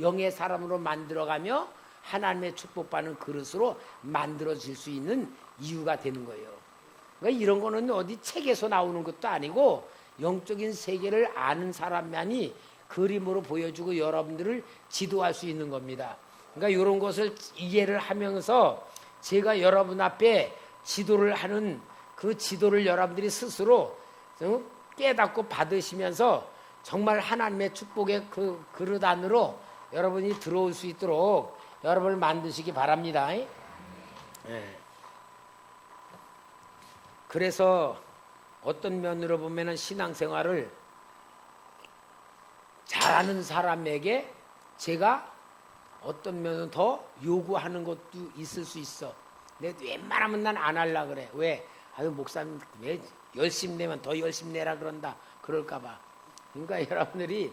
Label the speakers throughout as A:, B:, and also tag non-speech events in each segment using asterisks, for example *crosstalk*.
A: 영의 사람으로 만들어가며 하나님의 축복받는 그릇으로 만들어질 수 있는 이유가 되는 거예요. 그러니까 이런 거는 어디 책에서 나오는 것도 아니고 영적인 세계를 아는 사람만이 그림으로 보여주고 여러분들을 지도할 수 있는 겁니다. 그러니까 이런 것을 이해를 하면서 제가 여러분 앞에 지도를 하는 그 지도를 여러분들이 스스로 어, 깨닫고 받으시면서 정말 하나님의 축복의 그 그릇 안으로 여러분이 들어올 수 있도록 여러분을 만드시기 바랍니다. 예. 그래서 어떤 면으로 보면은 신앙생활을 잘하는 사람에게 제가 어떤 면은 더 요구하는 것도 있을 수 있어. 근데 웬만하면 난 안 할라 그래. 왜? 아유 목사님 왜 열심히 내면 더 열심히 내라 그런다. 그럴까 봐. 그러니까 *laughs* 여러분들이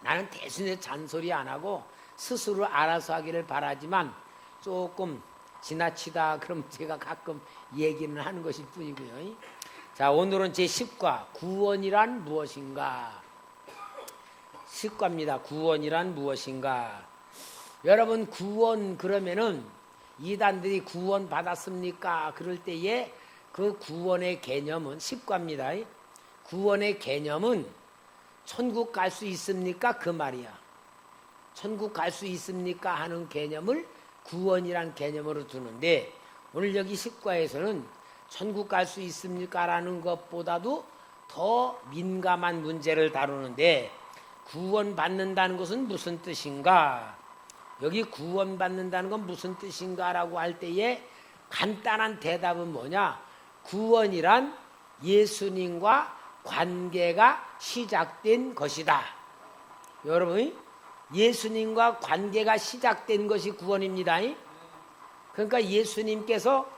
A: 나는 대신에 잔소리 안 하고 스스로 알아서 하기를 바라지만 조금 지나치다 그럼 *laughs* 제가 가끔 얘기는 하는 것일 뿐이고요. 자 오늘은 제 10과 구원이란 무엇인가? 10과입니다. 구원이란 무엇인가? 여러분 구원 그러면은 이단들이 구원 받았습니까? 그럴 때에 그 구원의 개념은 10과입니다. 구원의 개념은 천국 갈 수 있습니까? 그 말이야. 천국 갈 수 있습니까? 하는 개념을 구원이란 개념으로 두는데 오늘 여기 10과에서는 천국 갈 수 있습니까? 라는 것보다도 더 민감한 문제를 다루는데 구원받는다는 것은 무슨 뜻인가? 여기 구원받는다는 건 무슨 뜻인가? 라고 할 때에 간단한 대답은 뭐냐? 구원이란 예수님과 관계가 시작된 것이다. 여러분, 예수님과 관계가 시작된 것이 구원입니다. 그러니까 예수님께서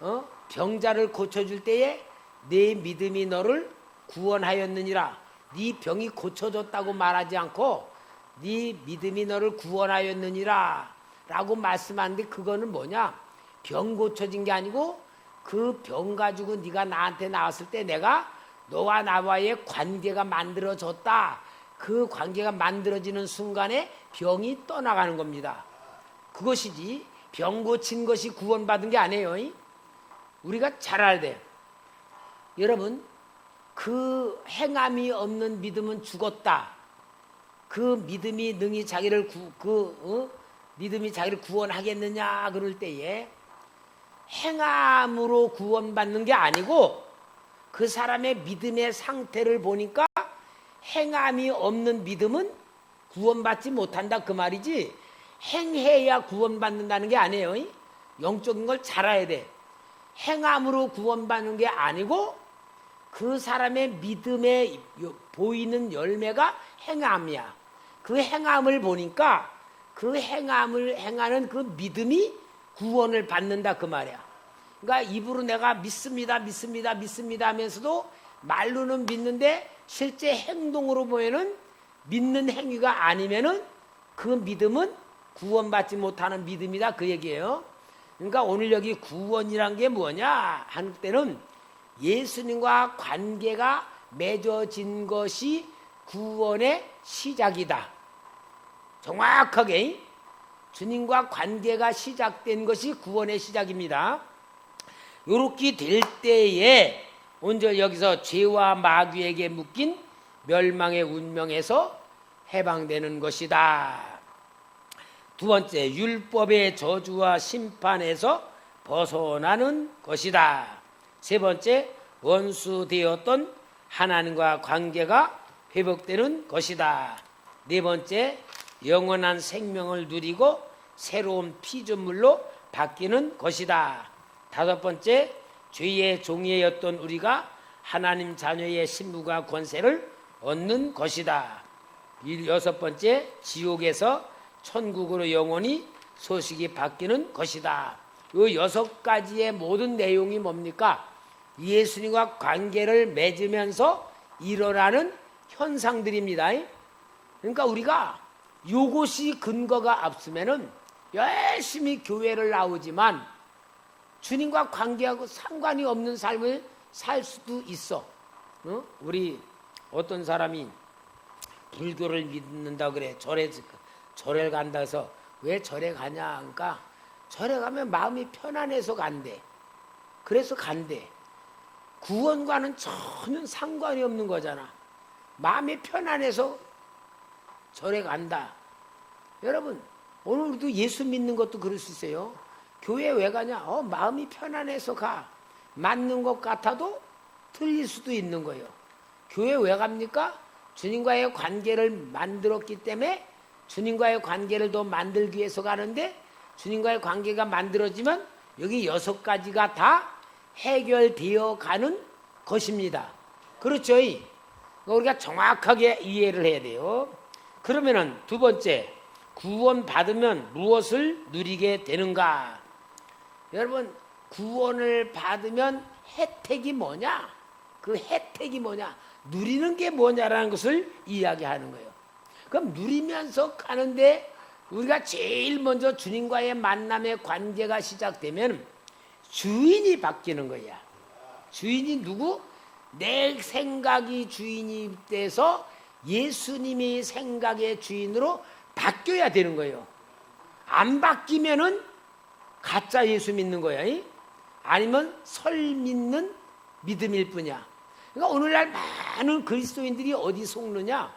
A: 어? 병자를 고쳐줄 때에 내 믿음이 너를 구원하였느니라. 네 병이 고쳐졌다고 말하지 않고 네 믿음이 너를 구원하였느니라 라고 말씀하는데 그거는 뭐냐? 병 고쳐진 게 아니고 그 병 가지고 네가 나한테 나왔을 때 내가 너와 나와의 관계가 만들어졌다. 그 관계가 만들어지는 순간에 병이 떠나가는 겁니다. 그것이지 병 고친 것이 구원받은 게 아니에요. 우리가 잘 알아야 돼요. 여러분 그 행함이 없는 믿음은 죽었다. 그 믿음이 능히 자기를 구, 그 어? 믿음이 자기를 구원하겠느냐 그럴 때에 행함으로 구원받는 게 아니고 그 사람의 믿음의 상태를 보니까 행함이 없는 믿음은 구원받지 못한다 그 말이지 행해야 구원받는다는 게 아니에요. 영적인 걸 잘 알아야 돼. 행함으로 구원받는 게 아니고 그 사람의 믿음에 보이는 열매가 행함이야. 그 행함을 보니까 그 행함을 행하는 그 믿음이 구원을 받는다 그 말이야. 그러니까 입으로 내가 믿습니다, 믿습니다, 믿습니다 하면서도 말로는 믿는데 실제 행동으로 보면은 믿는 행위가 아니면은 그 믿음은 구원받지 못하는 믿음이다 그 얘기예요. 그러니까 오늘 여기 구원이란 게 뭐냐 하는 때는 예수님과 관계가 맺어진 것이 구원의 시작이다. 정확하게 주님과 관계가 시작된 것이 구원의 시작입니다. 이렇게 될 때에 온전 여기서 죄와 마귀에게 묶인 멸망의 운명에서 해방되는 것이다. 두 번째, 율법의 저주와 심판에서 벗어나는 것이다. 세 번째, 원수 되었던 하나님과 관계가 회복되는 것이다. 네 번째, 영원한 생명을 누리고 새로운 피조물로 바뀌는 것이다. 다섯 번째, 죄의 종이었던 우리가 하나님 자녀의 신부가 권세를 얻는 것이다. 여섯 번째, 지옥에서 천국으로 영원히 소식이 바뀌는 것이다. 이 여섯 가지의 모든 내용이 뭡니까? 예수님과 관계를 맺으면서 일어나는 현상들입니다. 그러니까 우리가 이것이 근거가 없으면은 열심히 교회를 나오지만 주님과 관계하고 상관이 없는 삶을 살 수도 있어. 어? 우리 어떤 사람이 불교를 믿는다 그래. 절에 절에 간다 해서 왜 절에 가냐 그러니까 절에 가면 마음이 편안해서 간대. 그래서 간대. 구원과는 전혀 상관이 없는 거잖아. 마음이 편안해서 절에 간다. 여러분, 오늘 우리도 예수 믿는 것도 그럴 수 있어요. 교회 왜 가냐? 어, 마음이 편안해서 가. 맞는 것 같아도 틀릴 수도 있는 거예요. 교회 왜 갑니까? 주님과의 관계를 만들었기 때문에 주님과의 관계를 더 만들기 위해서 가는데 주님과의 관계가 만들어지면 여기 여섯 가지가 다 해결되어 가는 것입니다. 그렇죠? 우리가 정확하게 이해를 해야 돼요. 그러면은 두 번째, 구원 받으면 무엇을 누리게 되는가? 여러분, 구원을 받으면 혜택이 뭐냐? 그 혜택이 뭐냐? 누리는 게 뭐냐라는 것을 이야기하는 거예요. 그럼 누리면서 가는데 우리가 제일 먼저 주님과의 만남의 관계가 시작되면 주인이 바뀌는 거야. 주인이 누구? 내 생각이 주인이 돼서 예수님이 생각의 주인으로 바뀌어야 되는 거예요. 안 바뀌면은 가짜 예수 믿는 거야. 이? 아니면 설 믿는 믿음일 뿐이야. 그러니까 오늘날 많은 그리스도인들이 어디 속느냐?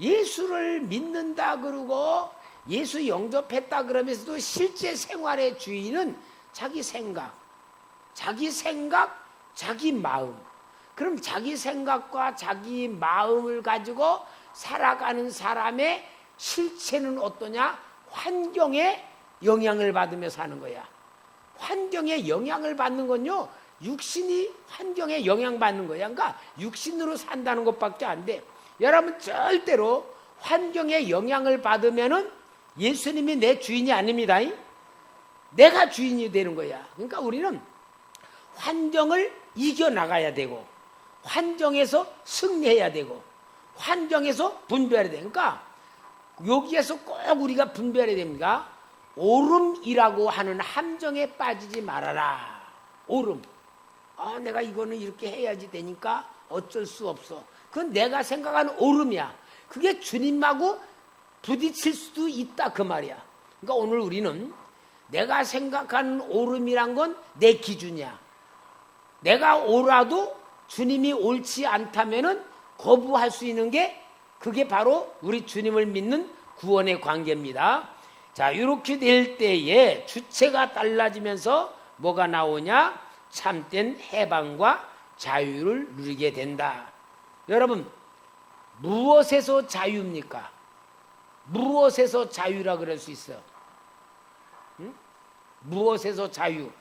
A: 예수를 믿는다 그러고 예수 영접했다 그러면서도 실제 생활의 주인은 자기 생각, 자기 생각, 자기 마음. 그럼 자기 생각과 자기 마음을 가지고 살아가는 사람의 실체는 어떠냐? 환경에 영향을 받으며 사는 거야. 환경에 영향을 받는 건요, 육신이 환경에 영향받는 거야. 그러니까 육신으로 산다는 것밖에 안 돼. 여러분, 절대로 환경에 영향을 받으면은 예수님이 내 주인이 아닙니다. 내가 주인이 되는 거야. 그러니까 우리는 환경을 이겨나가야 되고, 환경에서 승리해야 되고, 환경에서 분별해야 돼. 그러니까 여기에서 꼭 우리가 분별해야 됩니다. 오름이라고 하는 함정에 빠지지 말아라. 오름. 아, 내가 이거는 이렇게 해야지 되니까 어쩔 수 없어. 그건 내가 생각하는 오름이야. 그게 주님하고 부딪힐 수도 있다 그 말이야. 그러니까 오늘 우리는 내가 생각하는 오름이란 건 내 기준이야. 내가 옳아도 주님이 옳지 않다면은 거부할 수 있는 게 그게 바로 우리 주님을 믿는 구원의 관계입니다. 자, 이렇게 될 때에 주체가 달라지면서 뭐가 나오냐? 참된 해방과 자유를 누리게 된다. 여러분, 무엇에서 자유입니까? 무엇에서 자유라 그럴 수 있어? 응? 무엇에서 자유?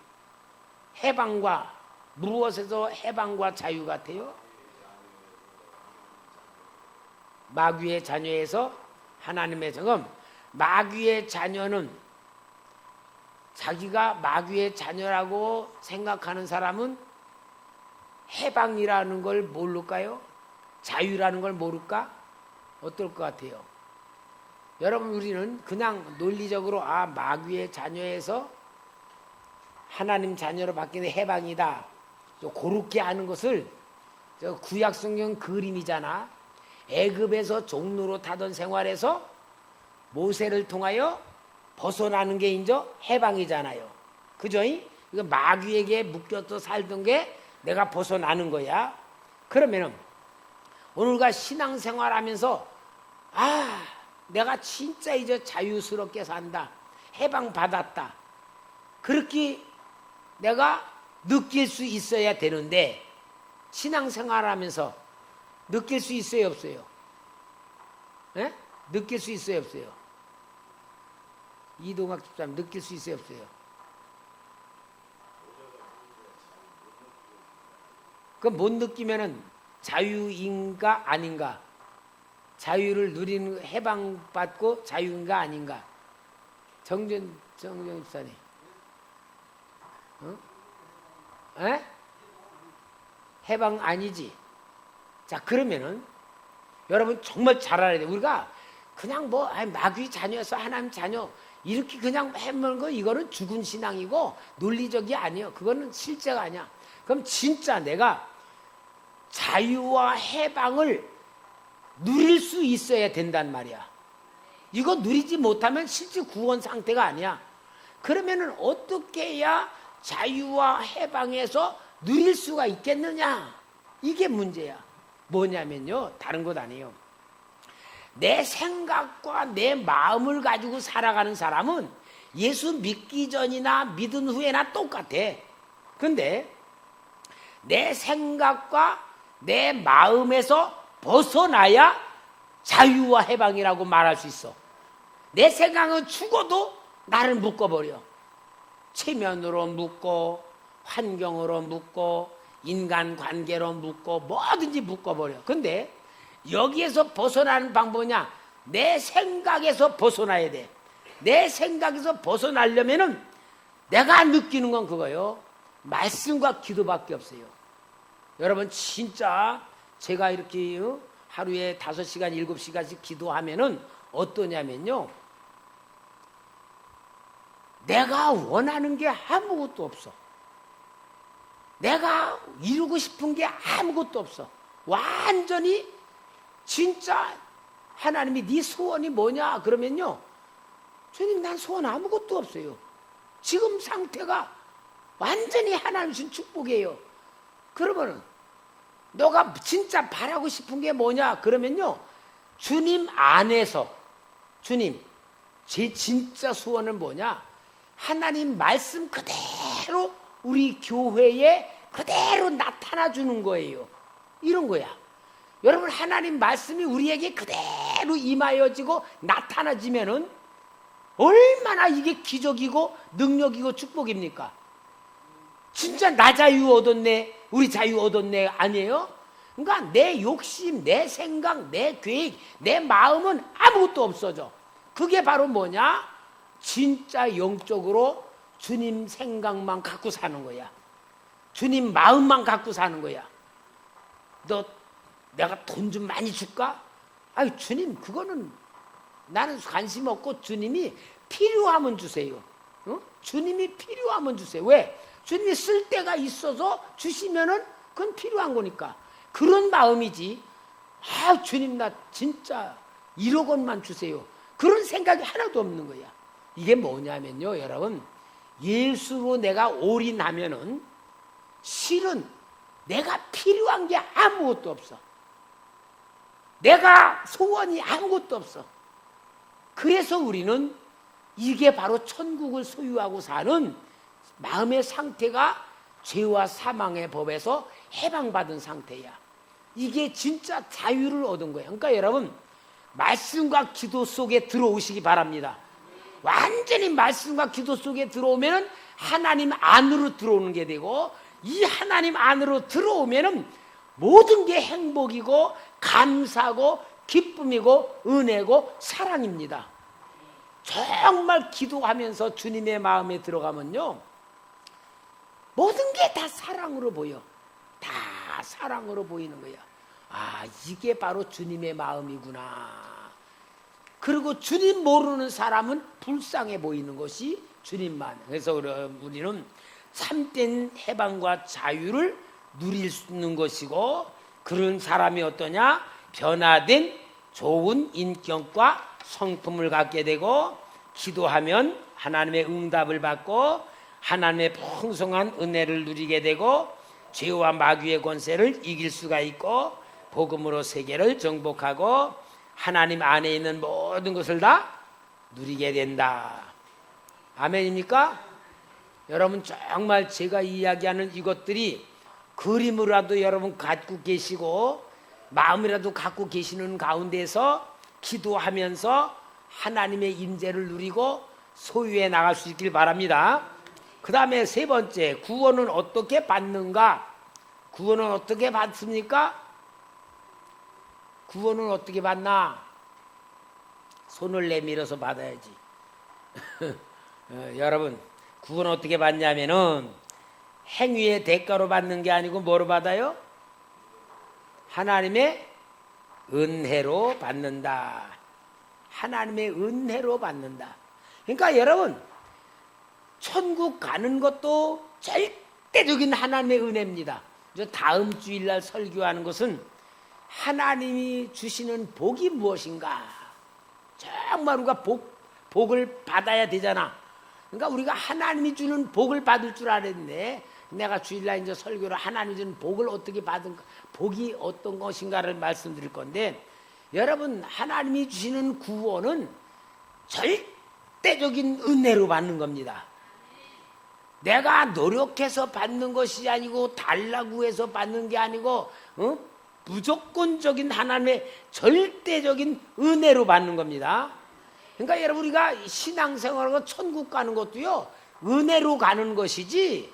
A: 해방과 무엇에서 해방과 자유 같아요? 마귀의 자녀에서 하나님의 정음. 마귀의 자녀는 자기가 마귀의 자녀라고 생각하는 사람은 해방이라는 걸 모를까요? 자유라는 걸 모를까? 어떨 것 같아요? 여러분 우리는 그냥 논리적으로 아 마귀의 자녀에서 하나님 자녀로 바뀌는 해방이다. 또 그렇게 하는 것을 저 구약 성경 그림이잖아. 애굽에서 종로로 타던 생활에서 모세를 통하여 벗어나는 게 이제 해방이잖아요. 그죠? 이거 마귀에게 묶여서 살던 게 내가 벗어나는 거야. 그러면은 오늘과 신앙생활 하면서 아, 내가 진짜 이제 자유스럽게 산다. 해방받았다. 그렇게 내가 느낄 수 있어야 되는데 신앙생활 하면서 느낄 수 있어요, 없어요? 예? 느낄 수 있어요, 없어요? 이동학 집사님 느낄 수 있어요, 없어요? 그럼 못 느끼면은 자유인가 아닌가? 자유를 누리는 해방받고 자유인가 아닌가? 정전 정정 집사님. 어? 에? 해방 아니지. 자 그러면은 여러분 정말 잘 알아야 돼. 우리가 그냥 뭐 아이, 마귀 자녀여서 하나님 자녀 이렇게 그냥 해먹는 거 이거는 죽은 신앙이고 논리적이 아니에요. 그거는 실제가 아니야. 그럼 진짜 내가 자유와 해방을 누릴 수 있어야 된단 말이야. 이거 누리지 못하면 실제 구원 상태가 아니야. 그러면은 어떻게 해야 자유와 해방에서 누릴 수가 있겠느냐? 이게 문제야. 뭐냐면요. 다른 것 아니에요. 내 생각과 내 마음을 가지고 살아가는 사람은 예수 믿기 전이나 믿은 후에나 똑같아. 근데 내 생각과 내 마음에서 벗어나야 자유와 해방이라고 말할 수 있어. 내 생각은 죽어도 나를 묶어버려. 체면으로 묶고, 환경으로 묶고, 인간 관계로 묶고, 뭐든지 묶어버려. 근데 여기에서 벗어나는 방법이냐? 내 생각에서 벗어나야 돼. 내 생각에서 벗어나려면은 내가 느끼는 건 그거요. 말씀과 기도밖에 없어요. 여러분 진짜 제가 이렇게 어? 하루에 다섯 시간 일곱 시간씩 기도하면은 어떠냐면요. 내가 원하는 게 아무것도 없어. 내가 이루고 싶은 게 아무것도 없어. 완전히 진짜 하나님이 네 소원이 뭐냐 그러면요. 주님 난 소원 아무것도 없어요. 지금 상태가 완전히 하나님 준 축복이에요. 그러면은 너가 진짜 바라고 싶은 게 뭐냐 그러면요. 주님 안에서 주님 제 진짜 소원은 뭐냐? 하나님 말씀 그대로 우리 교회에 그대로 나타나 주는 거예요. 이런 거야. 여러분 하나님 말씀이 우리에게 그대로 임하여지고 나타나지면은 얼마나 이게 기적이고 능력이고 축복입니까? 진짜 나 자유 얻었네, 우리 자유 얻었네 아니에요? 그러니까 내 욕심, 내 생각, 내 계획, 내 마음은 아무것도 없어져. 그게 바로 뭐냐? 진짜 영적으로 주님 생각만 갖고 사는 거야. 주님 마음만 갖고 사는 거야. 너 내가 돈 좀 많이 줄까? 아유 주님 그거는 나는 관심 없고 주님이 필요하면 주세요. 어? 주님이 필요하면 주세요. 왜? 주님이 쓸 데가 있어서 주시면은 그건 필요한 거니까. 그런 마음이지. 아 주님 나 진짜 1억 원만 주세요. 그런 생각이 하나도 없는 거야. 이게 뭐냐면요, 여러분. 예수로 내가 올인하면은 실은 내가 필요한 게 아무것도 없어. 내가 소원이 아무것도 없어. 그래서 우리는 이게 바로 천국을 소유하고 사는 마음의 상태가 죄와 사망의 법에서 해방받은 상태야. 이게 진짜 자유를 얻은 거예요. 그러니까 여러분, 말씀과 기도 속에 들어오시기 바랍니다. 완전히 말씀과 기도 속에 들어오면 하나님 안으로 들어오는 게 되고, 이 하나님 안으로 들어오면 모든 게 행복이고, 감사고, 기쁨이고, 은혜고, 사랑입니다. 정말 기도하면서 주님의 마음에 들어가면요. 모든 게 다 사랑으로 보여. 다 사랑으로 보이는 거야. 아, 이게 바로 주님의 마음이구나. 그리고 주님 모르는 사람은 불쌍해 보이는 것이 주님만. 그래서 우리는 참된 해방과 자유를 누릴 수 있는 것이고 그런 사람이 어떠냐? 변화된 좋은 인격과 성품을 갖게 되고 기도하면 하나님의 응답을 받고 하나님의 풍성한 은혜를 누리게 되고 죄와 마귀의 권세를 이길 수가 있고 복음으로 세계를 정복하고 하나님 안에 있는 모든 것을 다 누리게 된다. 아멘입니까? 여러분 정말 제가 이야기하는 이것들이 그림으로라도 여러분 갖고 계시고 마음이라도 갖고 계시는 가운데서 기도하면서 하나님의 임재를 누리고 소유해 나갈 수 있길 바랍니다. 그 다음에 세 번째, 구원은 어떻게 받는가? 구원은 어떻게 받습니까? 구원은 어떻게 받나? 손을 내밀어서 받아야지. *laughs* 어, 여러분, 구원 어떻게 받냐면은 행위의 대가로 받는 게 아니고 뭐로 받아요? 하나님의 은혜로 받는다. 하나님의 은혜로 받는다. 그러니까 여러분, 천국 가는 것도 절대적인 하나님의 은혜입니다. 다음 주일날 설교하는 것은 하나님이 주시는 복이 무엇인가? 정말 우리가 복, 복을 받아야 되잖아. 그러니까 우리가 하나님이 주는 복을 받을 줄 알았는데 내가 주일날 이제 설교를 하나님이 주는 복을 어떻게 받은 복이 어떤 것인가를 말씀드릴 건데 여러분 하나님이 주시는 구원은 절대적인 은혜로 받는 겁니다. 내가 노력해서 받는 것이 아니고 달라고 해서 받는 게 아니고 어? 무조건적인 하나님의 절대적인 은혜로 받는 겁니다. 그러니까 여러분 우리가 신앙생활하고 천국 가는 것도요 은혜로 가는 것이지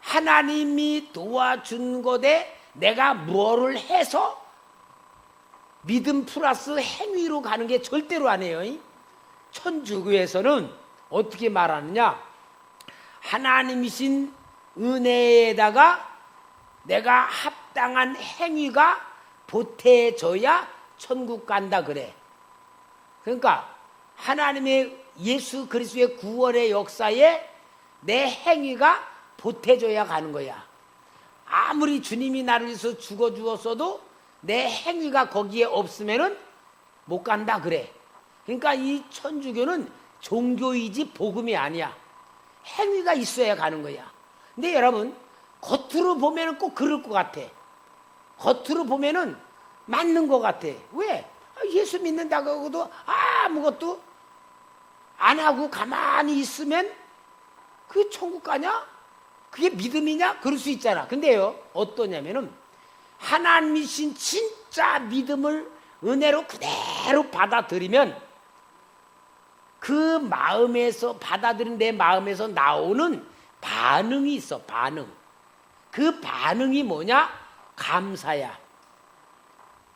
A: 하나님이 도와준 것에 내가 뭐를 해서 믿음 플러스 행위로 가는 게 절대로 아니에요. 천주교에서는 어떻게 말하느냐? 하나님이신 은혜에다가 내가 합당한 행위가 보태져야 천국 간다 그래. 그러니까 하나님의 예수 그리스도의 구원의 역사에 내 행위가 보태져야 가는 거야. 아무리 주님이 나를 위해서 죽어 주었어도 내 행위가 거기에 없으면은 못 간다 그래. 그러니까 이 천주교는 종교이지 복음이 아니야. 행위가 있어야 가는 거야. 근데 여러분 겉으로 보면은 꼭 그럴 것 같아. 겉으로 보면은 맞는 것 같아. 왜? 아, 예수 믿는다고 하고도 아무것도 안 하고 가만히 있으면 그게 천국 가냐? 그게 믿음이냐? 그럴 수 있잖아. 근데요, 어떠냐면은 하나님이신 진짜 믿음을 은혜로 그대로 받아들이면 그 마음에서 받아들인 내 마음에서 나오는 반응이 있어, 반응. 그 반응이 뭐냐? 감사야.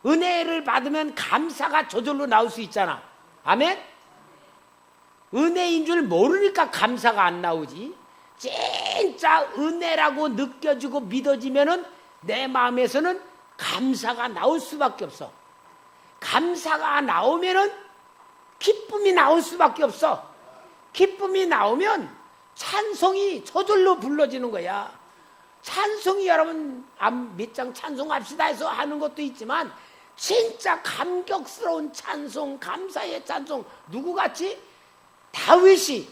A: 은혜를 받으면 감사가 저절로 나올 수 있잖아. 아멘? 은혜인 줄 모르니까 감사가 안 나오지. 진짜 은혜라고 느껴지고 믿어지면은 내 마음에서는 감사가 나올 수밖에 없어. 감사가 나오면은 기쁨이 나올 수밖에 없어. 기쁨이 나오면 찬송이 저절로 불러지는 거야. 찬송이 여러분 몇장 찬송합시다 해서 하는 것도 있지만 진짜 감격스러운 찬송, 감사의 찬송 누구같이 다윗이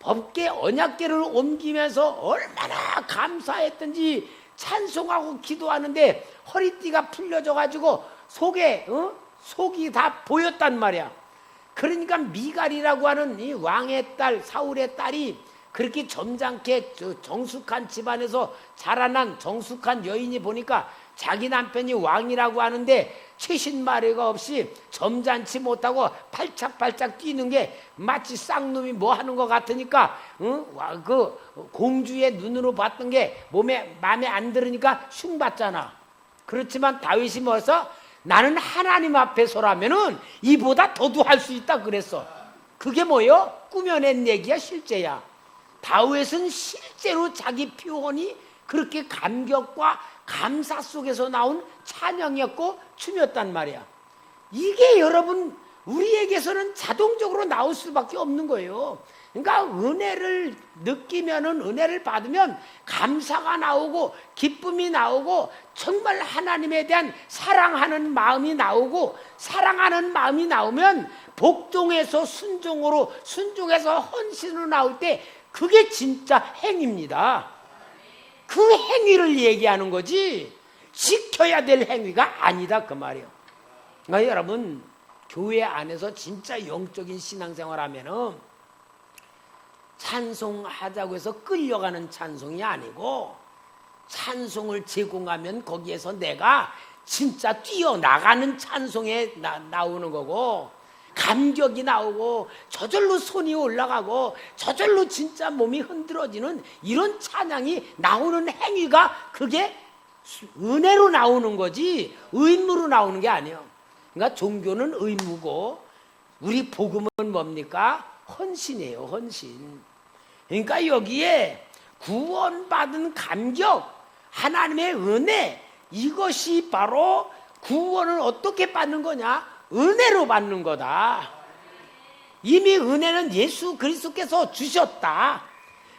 A: 법계 언약계를 옮기면서 얼마나 감사했던지 찬송하고 기도하는데 허리띠가 풀려져 가지고 속에 어? 속이 다 보였단 말이야. 그러니까 미갈이라고 하는 이 왕의 딸 사울의 딸이 그렇게 점잖게 정숙한 집안에서 자라난 정숙한 여인이 보니까 자기 남편이 왕이라고 하는데 최신 마례가 없이 점잖지 못하고 팔짝팔짝 뛰는 게 마치 쌍놈이 뭐 하는 것 같으니까 응? 그 공주의 눈으로 봤던 게 몸에 마음에 안 들으니까 흉받잖아. 그렇지만 다윗이 뭐서 나는 하나님 앞에 서라면은 이보다 더도 할 수 있다 그랬어. 그게 뭐요? 꾸며낸 얘기야 실제야. 다윗은 실제로 자기 표현이 그렇게 감격과 감사 속에서 나온 찬양이었고 춤이었단 말이야. 이게 여러분 우리에게서는 자동적으로 나올 수밖에 없는 거예요. 그러니까 은혜를 느끼면은 은혜를 받으면 감사가 나오고 기쁨이 나오고 정말 하나님에 대한 사랑하는 마음이 나오고 사랑하는 마음이 나오면 복종에서 순종으로 순종해서 헌신으로 나올 때 그게 진짜 행위입니다. 그 행위를 얘기하는 거지 지켜야 될 행위가 아니다 그 말이에요. 그러니까 여러분 교회 안에서 진짜 영적인 신앙생활 하면은 찬송하자고 해서 끌려가는 찬송이 아니고 찬송을 제공하면 거기에서 내가 진짜 뛰어나가는 찬송에 나, 나오는 거고 감격이 나오고 저절로 손이 올라가고 저절로 진짜 몸이 흔들어지는 이런 찬양이 나오는 행위가 그게 은혜로 나오는 거지 의무로 나오는 게 아니에요. 그러니까 종교는 의무고 우리 복음은 뭡니까? 헌신이에요, 헌신. 그러니까 여기에 구원받은 감격, 하나님의 은혜, 이것이 바로 구원을 어떻게 받는 거냐? 은혜로 받는 거다. 이미 은혜는 예수 그리스도께서 주셨다.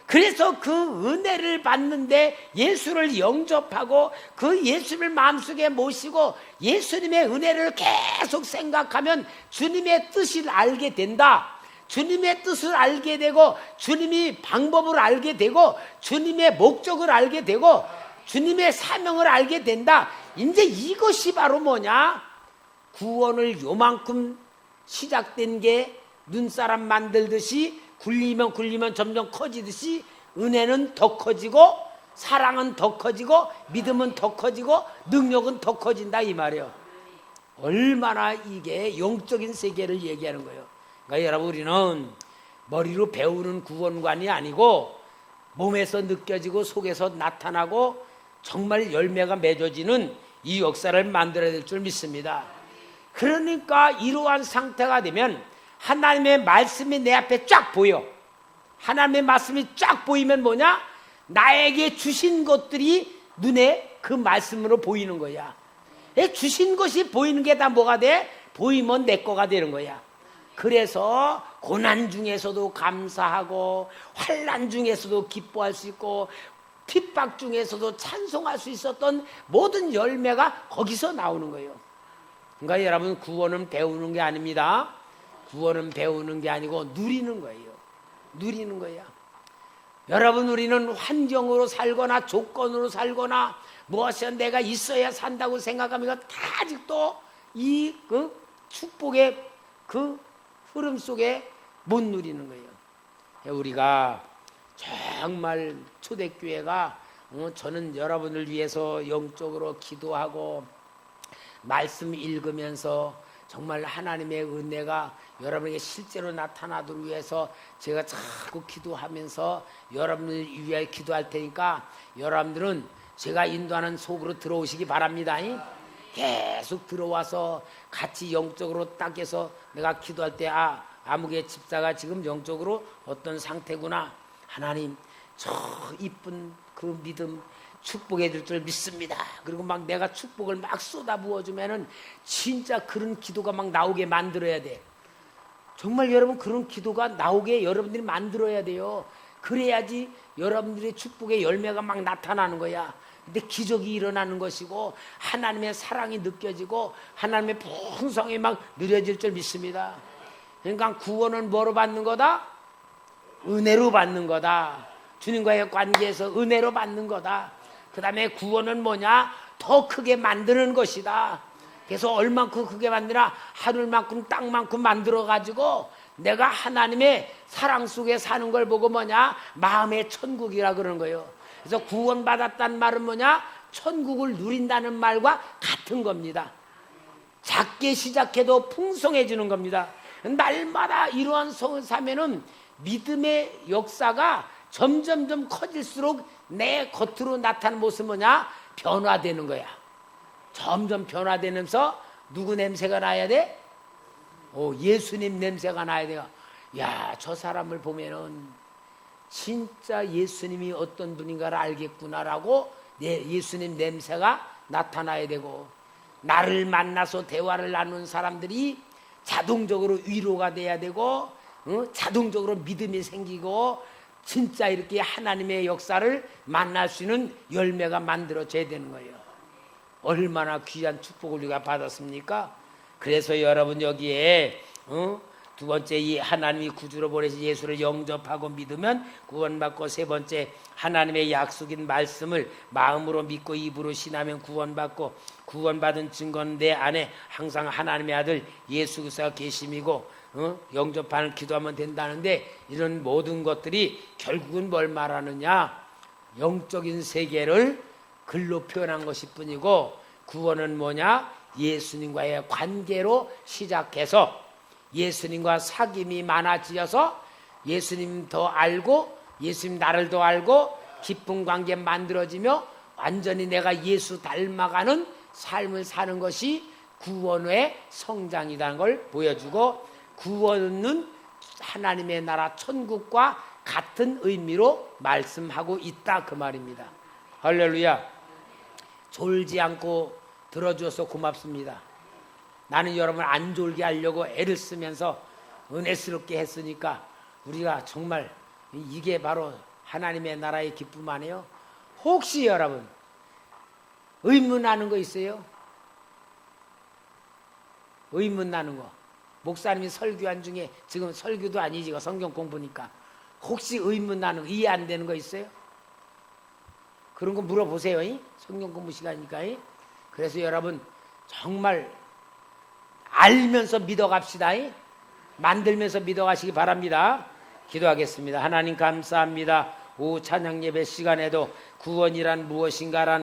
A: 그래서 그 은혜를 받는데 예수를 영접하고 그 예수를 마음속에 모시고 예수님의 은혜를 계속 생각하면 주님의 뜻을 알게 된다. 주님의 뜻을 알게 되고 주님이 방법을 알게 되고 주님의 목적을 알게 되고 주님의 사명을 알게 된다. 이제 이것이 바로 뭐냐? 구원을 요만큼 시작된 게 눈사람 만들듯이 굴리면 굴리면 점점 커지듯이 은혜는 더 커지고 사랑은 더 커지고 믿음은 더 커지고 능력은 더 커진다 이 말이에요. 얼마나 이게 영적인 세계를 얘기하는 거예요. 그러니까 여러분 우리는 머리로 배우는 구원관이 아니고 몸에서 느껴지고 속에서 나타나고 정말 열매가 맺어지는 이 역사를 만들어야 될 줄 믿습니다. 그러니까 이러한 상태가 되면 하나님의 말씀이 내 앞에 쫙 보여. 하나님의 말씀이 쫙 보이면 뭐냐? 나에게 주신 것들이 눈에 그 말씀으로 보이는 거야. 에, 주신 것이 보이는 게 다 뭐가 돼? 보이면 내 거가 되는 거야. 그래서 고난 중에서도 감사하고 환란 중에서도 기뻐할 수 있고 핍박 중에서도 찬송할 수 있었던 모든 열매가 거기서 나오는 거예요. 그러니까 여러분 구원은 배우는 게 아닙니다. 구원은 배우는 게 아니고 누리는 거예요. 누리는 거야. 여러분 우리는 환경으로 살거나 조건으로 살거나 무엇이 내가 있어야 산다고 생각하면 다 아직도 이 그 축복의 그 흐름 속에 못 누리는 거예요. 우리가 정말 초대교회가 어, 저는 여러분을 위해서 영적으로 기도하고 말씀 읽으면서 정말 하나님의 은혜가 여러분에게 실제로 나타나도록 위해서 제가 자꾸 기도하면서 여러분을 위해 기도할 테니까 여러분들은 제가 인도하는 속으로 들어오시기 바랍니다. 계속 들어와서 같이 영적으로 딱 해서 내가 기도할 때 아, 아무개 집사가 지금 영적으로 어떤 상태구나. 하나님, 저 이쁜 그 믿음 축복해 줄 줄 믿습니다. 그리고 막 내가 축복을 막 쏟아 부어 주면은 진짜 그런 기도가 막 나오게 만들어야 돼. 정말 여러분 그런 기도가 나오게 여러분들이 만들어야 돼요. 그래야지 여러분들의 축복의 열매가 막 나타나는 거야. 근데 기적이 일어나는 것이고 하나님의 사랑이 느껴지고 하나님의 풍성이 막 느려질 줄 믿습니다. 그러니까 구원은 뭐로 받는 거다? 은혜로 받는 거다. 주님과의 관계에서 은혜로 받는 거다. 그 다음에 구원은 뭐냐? 더 크게 만드는 것이다. 그래서 얼만큼 크게 만드나 하늘만큼 땅만큼 만들어 가지고 내가 하나님의 사랑 속에 사는 걸 보고 뭐냐? 마음의 천국이라 그러는 거예요. 그래서 구원받았다는 말은 뭐냐? 천국을 누린다는 말과 같은 겁니다. 작게 시작해도 풍성해지는 겁니다. 날마다 이러한 성을 사면은 믿음의 역사가 점점점 커질수록 내 겉으로 나타나는 모습 뭐냐? 변화되는 거야. 점점 변화되면서 누구 냄새가 나야 돼? 오, 예수님 냄새가 나야 돼요. 야, 저 사람을 보면은 진짜 예수님이 어떤 분인가를 알겠구나라고 내 예수님 냄새가 나타나야 되고 나를 만나서 대화를 나누는 사람들이 자동적으로 위로가 돼야 되고 어? 자동적으로 믿음이 생기고 진짜 이렇게 하나님의 역사를 만날 수 있는 열매가 만들어져야 되는 거예요. 얼마나 귀한 축복을 우리가 받았습니까? 그래서 여러분 여기에 어? 두 번째 이 하나님이 구주로 보내신 예수를 영접하고 믿으면 구원받고 세 번째 하나님의 약속인 말씀을 마음으로 믿고 입으로 신하면 구원받고 구원받은 증거는 내 안에 항상 하나님의 아들 예수 그리스도가 계심이고 어? 영접하는 기도하면 된다는데 이런 모든 것들이 결국은 뭘 말하느냐 영적인 세계를 글로 표현한 것일 뿐이고 구원은 뭐냐 예수님과의 관계로 시작해서 예수님과 사귐이 많아지어서 예수님 더 알고 예수님 나를 더 알고 깊은 관계 만들어지며 완전히 내가 예수 닮아가는 삶을 사는 것이 구원의 성장이라는 걸 보여주고 구원은 하나님의 나라 천국과 같은 의미로 말씀하고 있다 그 말입니다. 할렐루야. 졸지 않고 들어줘서 고맙습니다. 나는 여러분 안 졸게 하려고 애를 쓰면서 은혜스럽게 했으니까 우리가 정말 이게 바로 하나님의 나라의 기쁨 안에요. 혹시 여러분 의문나는 거 있어요? 의문나는 거. 목사님이 설교한 중에 지금 설교도 아니지 이거 성경 공부니까 혹시 의문 나는 거 이해 안 되는 거 있어요? 그런 거 물어보세요. 이? 성경 공부 시간이니까. 이? 그래서 여러분 정말 알면서 믿어갑시다. 이? 만들면서 믿어가시기 바랍니다. 기도하겠습니다. 하나님 감사합니다. 오후 찬양 예배 시간에도 구원이란 무엇인가라는